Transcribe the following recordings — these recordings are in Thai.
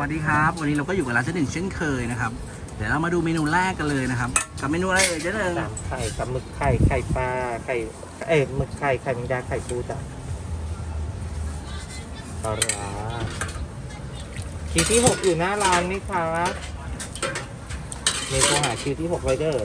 วัสดีครับ วันนี้เราก็อยู่กับร้านเจ๊หนึ่งเช่นเคยนะครับ เดี๋ยวเรามาดูเมนูแรกกันเลยนะครับ กับเมนูอะไรเอ่ยเจ๊หนึ่งสามไข่กับหมึกไข่ไข่ปลาไข่เอ้ยหมึกไข่ไข่แมงดาไข่ปูจ้ะปลาร้าคิวที่หกอยู่หน้าร้านไหมคะมีโทรหาคิวที่หกไว้เด้อ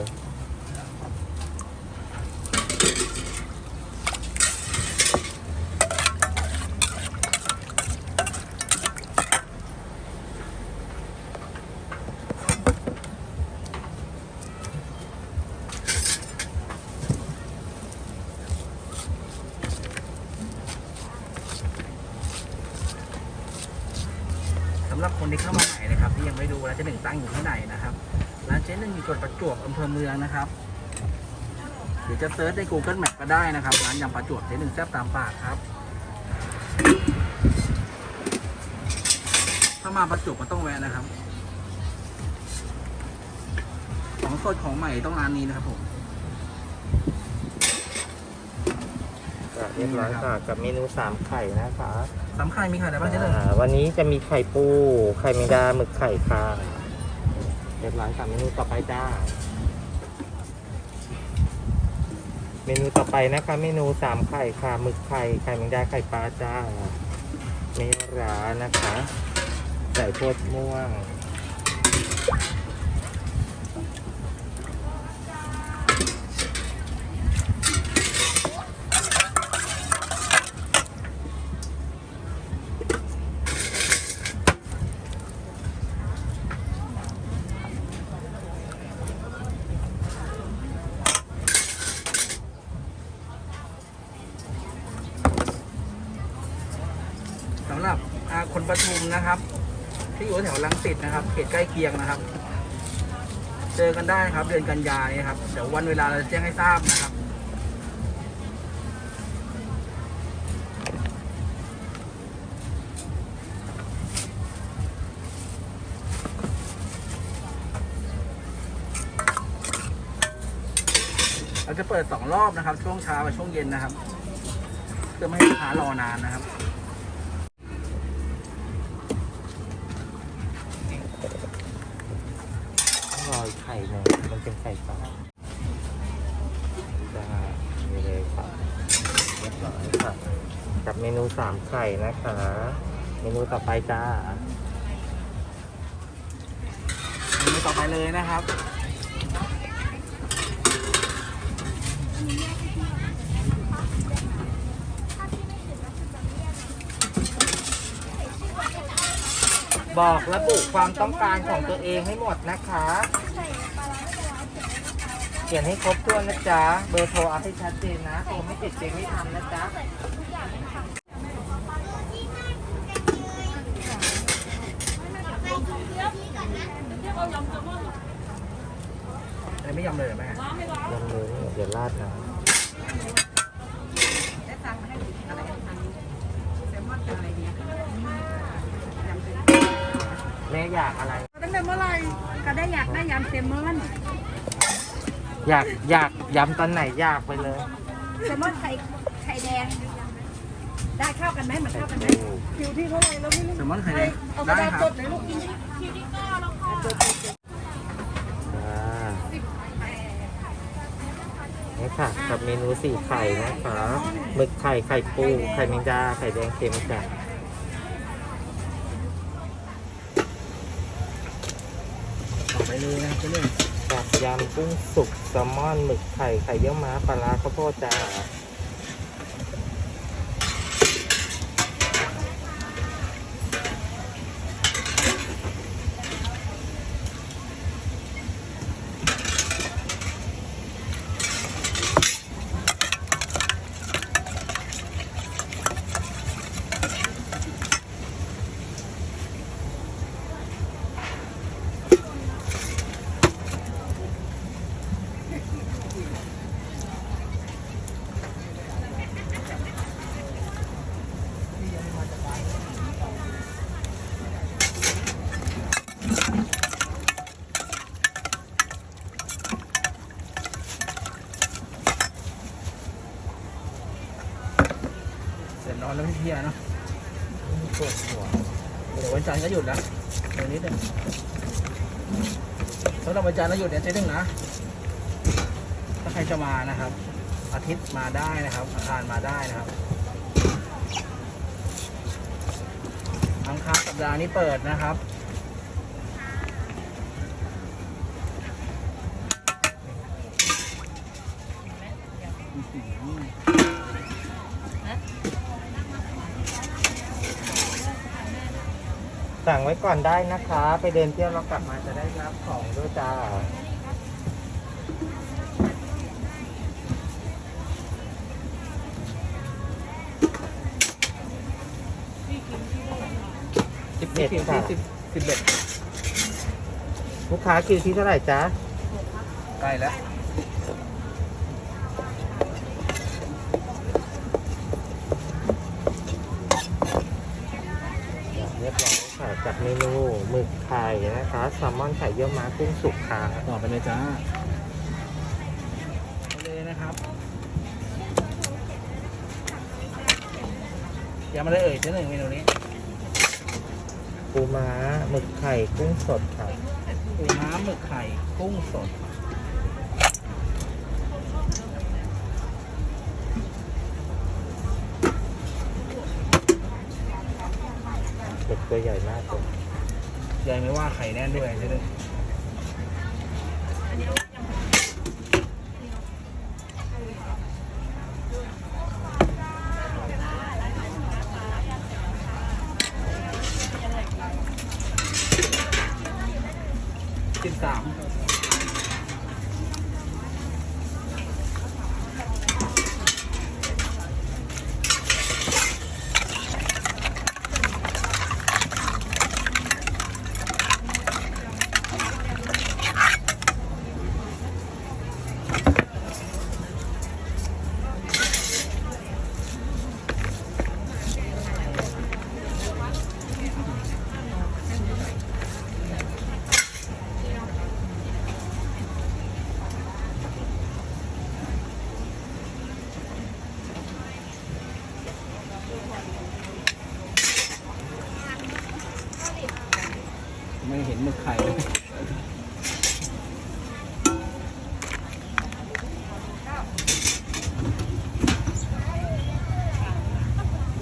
นที่เข้ามาใหม่นะครับที่ยังไม่ดูร้านเจ๊หนึ่งตั้งอยู่ที่ไหนนะครับร้านเจ๊หนึ่งอยู่จังหวัดประจวบอำเภอเมืองนะครับหรือจะเซิร์ชใน Google Map ก็ได้นะครับร้านยำประจวบเจ๊หนึ่งแซ่บตามปากครับถ้ามาประจวบก็ต้องแวะนะครับ ของสดของใหม่ต้องร้านนี้นะครับผม จ้ะ เรียบร้อยค่ะ กับเมนูสามไข่นะคะสำคัญมีขายอะไรบ้างเจ๊หนึ่งอ่าวันนี้จะมีไข่ปู ไข่แมงดาหมึกไข่ค่ะเรียบร้อยค่ะเมนูต่อไปจ้า เมนูต่อไปนะคะ เมนูสามไข่ค่ะหมึกไข่ไข่แมงดาไข่ปลาจ้าเมรานะคะ ใส่โพดม่วง คนปทุมนะครับ ที่อยู่แถวลังสิตนะครับ เขตใกล้เคียงนะครับ เจอกันได้นะครับ เดือนกันยาเนี่ยครับ เดี๋ยววันเวลาเราจะแจ้งให้ทราบนะครับเราจะเปิดสองรอบนะครับ ช่วงเช้ากับช่วงเย็นนะครับ เพื่อไม่ให้ลูกค้ารอนานนะครับ อยไข่หนึ่งมันเป็นไข่ปลาจ้าเลยค่ะเรียบร้อยค่ะ กับเมนูสามไข่นะคะ เมนูต่อไปจ้า เมนูต่อไปเลยนะครับ บอกระบุความต้องการของตัวเองให้หมดนะคะเขียนให้ครบถ้วนนะจ๊ะ เบอร์โทรเอาให้ชัดเจนนะโทรไม่ติดเจงไม่ทำนะจ๊ะอันนี้ไม่ยำเลยเหรอแม่ยังเลยเดี๋ยวราดนะแม่ อยากอะไร ตั้งแต่เมื่อไหร่ก็ได้อยากได้ยำเซลมอนอยากอยากย้ำตอนไหนอยากไปเลยเซลมอนไข่ไข่แดง ได้เข้ากันไหมมันเข้ากันไหมคิวที่เท่าไหร่แล้วไม่รู้แซลมอนไข่แดงเอากระได้ดาษครับจดเลยลูกกินคิวที่เก้าแล้วค่ะอ่านี่ค่ะ กับเมนูสี่ไข่นะคะหมึกไข่ไข่ปูไข่แมงดาไข่แดงเค็มจ้ะ ต่อไป เลยนะครับเจ๊หนึ่งกับยำกุ้งสุกแซลมอนหมึกไข่ไข่เยี่ยวม้าปลาร้าข้าวโพดจ้า เสร็จร้อนแล้วพี่เพียเนาะ ปวดหัว เดี๋ยววันจันทร์ ก็หยุดแล้วเดี๋ยวนิดนึงสำหรับวันจันทร์เราหยุดเนี่ยเจ๊หนึ่งนะ ถ้าใครจะมานะครับ อาทิตย์มาได้นะครับอังคารมาได้นะครับอังคารสัปดาห์นี้เปิดนะครับ สั่งไว้ก่อนได้นะคะ ไปเดินเที่ยวแล้วกลับมาจะได้รับของด้วยจ้าสิบเอ็ด11ที่ค่ะสิบสิบเอ็ดลูกค้าคิวที่เท่าไหร่จ๊ะใกล้แล้วเรียบร้อย ค่ะกับเมนูหมึกไข่นะคะแซลมอนไข่เยี่ยวม้ากุ้งสุกค่ะต่อไปเลยจ้าไปเลยนะครับอย่ามาเลยเอ่ยเจ๊หนึ่งเมนูนี้ปูม้าหมึกไข่กุ้งสดค่ะปูม้าหมึกไข่กุ้งสด ตัวใหญ่มากเลย ยายไม่ว่าไข่แน่นด้วยเจ๊หนึ่งสิบสาม ไม่เห็นหมึกไข่เลย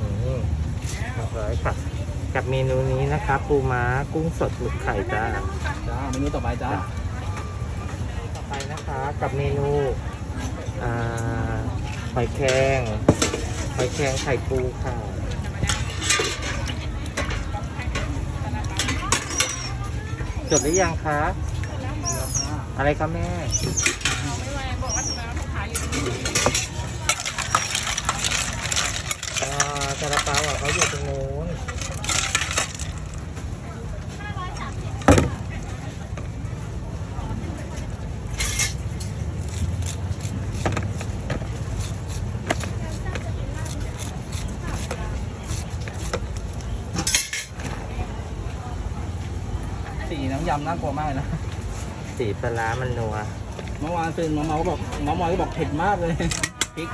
อืมเรียบร้อยค่ะ กับเม นูนี้นะคะปูม้ากุ้งสดหมึกไข่จ้าจ้าเมนูต่อไปจ้าต่อไปนะคะกับเมนูอ่าหอยแครงหอยแครงไข่ปูค่ะจดหรือยังคะ อะไรคะแม่อ่าซาลาเปาอะเขาอยู่ตรงนู้น สีน้ำ ยำน่ากลัวมากเลยนะ สีปลาร้ามันนัว เมื่อวานซื้อหมอเมาก็บอกหมอมอยก็บอกเผ็ดมากเลยพริก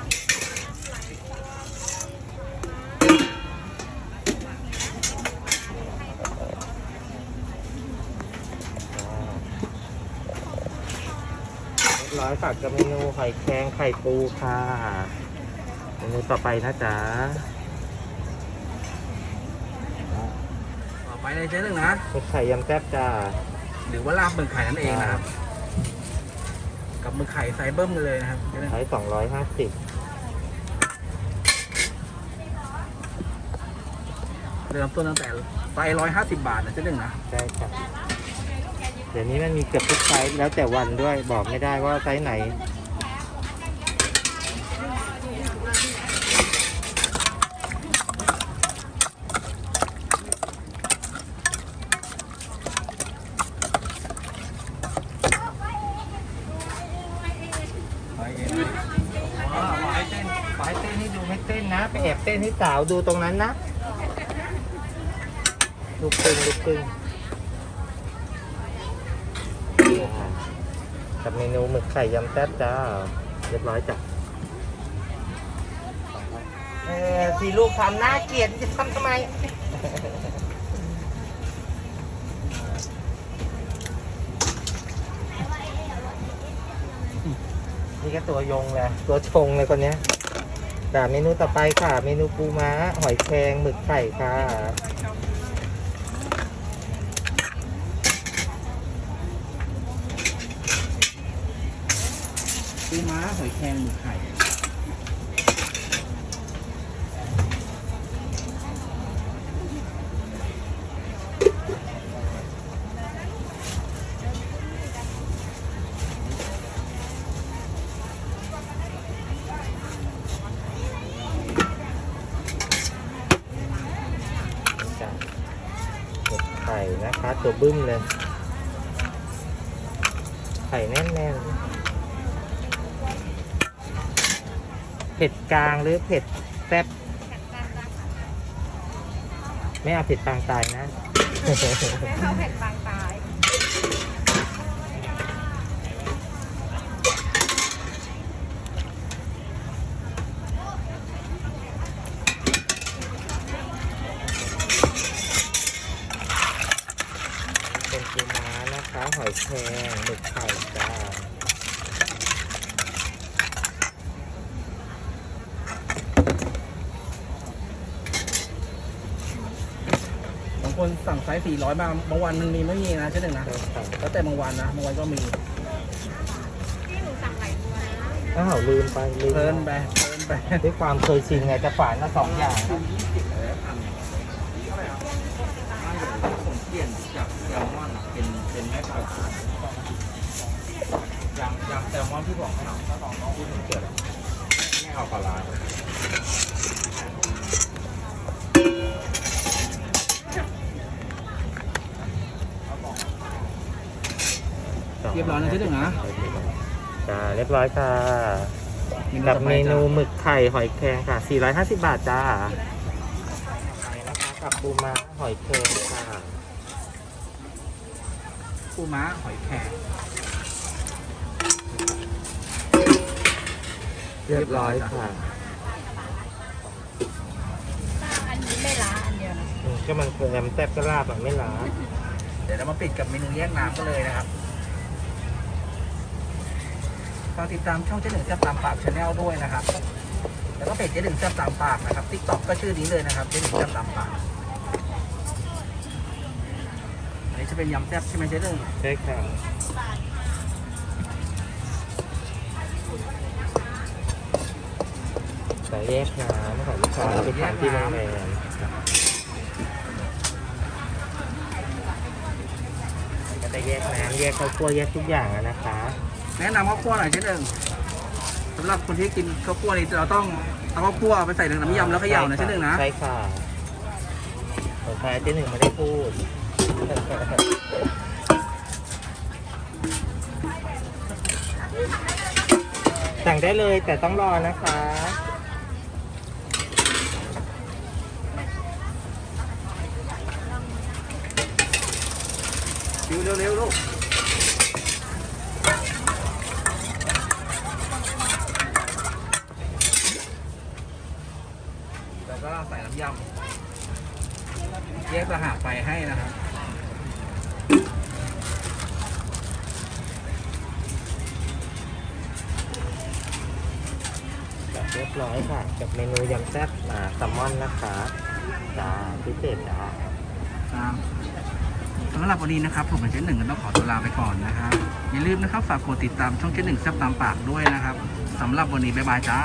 เรียบร้อยค่ะกับเมนูหอยแครงไข่ปูค่ะ เมนูต่อไปนะจ๊ะ ต่อ ไปเลยเจ๊หนึ่งนะหมึกไข่ยำแซ่บจ้าหรือว่าลาบหมึกไข่นั่นเองนะครับ กับหมึกไข่ไซส์เบิ้มเลยนะครับเจ๊หนึ่งใช้สองร้อยห้าสิบเริ่มต้นตั้งแต่ไซส์ร้อยห้าสิบบาทนะเจ๊หนึ่งนะใช่ค่ะเดี๋ยวนี้มันมีเกือบทุกไซส์แล้วแต่วันด้วยบอกไม่ได้ว่าไซส์ไหน ไม่เต้นนะ ไปแอบเต้นให้สาวดูตรงนั้นนะลูกกึ่งลูกกึ่งกับเมนูหมึกไข่ยำแซ่บจ้า เรียบร้อยจ้ะเออสีลูกทำหน้าเกลียดจะทำทำไมนี่ก็ตัวยงเลย ตัวชงเลยคนนี้ จ้ะเมนูต่อไปค่ะ เมนูปูม้า หอยแครงหมึกไข่ค่ะ ปูม้าหอยแครงหมึกไข่ จ้ะหมึกไข่นะคะ ตัวบึ้มเลย ไข่แน่นๆ เผ็ดกลางหรือเผ็ดแซ่บไม่เอาเผ็ดปางตายนะ ไม่เอาเผ็ดบางตาย เป็นปูม้านะคะ หอยแครงหมึกไข่จ้าบางคนสั่งไซส์400มาบางวันมันมีไม่มีนะเจ๊หนึ่งนะใช่ค่ะแล้วแต่บางวันนะ บางวันก็มีที่หนูสั่งหลายตัวนะอ้าวลืมไปลืมเพลินไปเพลินไปด้วยความเคยชินไงจะฝานมาสองอย่างนะผ เป็นแม่ปลายำยำแซลมอนที่บอกให้ถ้าลองต้องพูดถึงเกิดไม่เอาปลาร้าเรียบร้อยนะเจ๊หนึ่งนะจ้าเรียบร้อยค่ะกับเมนูหมึกไข่หอยแครงค่ะ 450 บาทจ้าไปนะคะกับปูม้าหอยแครงค่ะ ปูม้าหอยแครงเรียบร้อยค่ะ อันนี้ไม่ล้าอันเดียวนะอืมก็มันคือแอมแซ่บก็ลาบอะไม่ล้าเดี๋ยวเรามาปิดกับเมนูแยกน้ำกันเลยนะครับฝากติดตามช่องเจ๊หนึ่งแซ่บตามปากชาแนลด้วยนะครับ แล้วก็เพจเจ๊หนึ่งแซ่บตามปากนะครับทิกตอกก็ชื่อนี้เลยนะครับเจ๊หนึ่งแซ่บตามปากอันนี้ จะเป็นยำแซ่บใช่ไหมเจ๊หนึ่งใช่ค่ะใส่แยกน้ำค่ะลูกค้าไปทานที่โรงแรมก็จะแยกน้ำแยกข้าวคั่วแยกทุกอย่างอะนะคะ แนะนำข้าวคั่วหน่อยเจ๊หนึ่งสำหรับคนที่กินข้าวคั่วนี่เราต้องเอาข้าวคั่วไปใส่ในน้ำยำแล้วเขย่านะเจ๊หนึ่งนะใช่ค่ะคนไทยเจ๊หนึ่งไม่ได้พูด สั่งได้เลยแต่ต้องรอนะคะ คิวเร็วๆลูกแล้วก็ใส่น้ำยำแยกต่างหาไปให้นะครับ เรียบร้อยค่ะกับเมนูยำแซ่บอ่าแซลมอนนะคะจ้าพิเศษจ้าครับสำหรับวันนี้นะครับ ผมกับเจ๊หนึ่งก็ต้องขอตัวลาไปก่อนนะครับอย่าลืมนะครับ ฝากกดติดตามช่องเจ๊หนึ่งแซ่บตามปากด้วยนะครับสำหรับวันนี้บ๊ายบายจ้า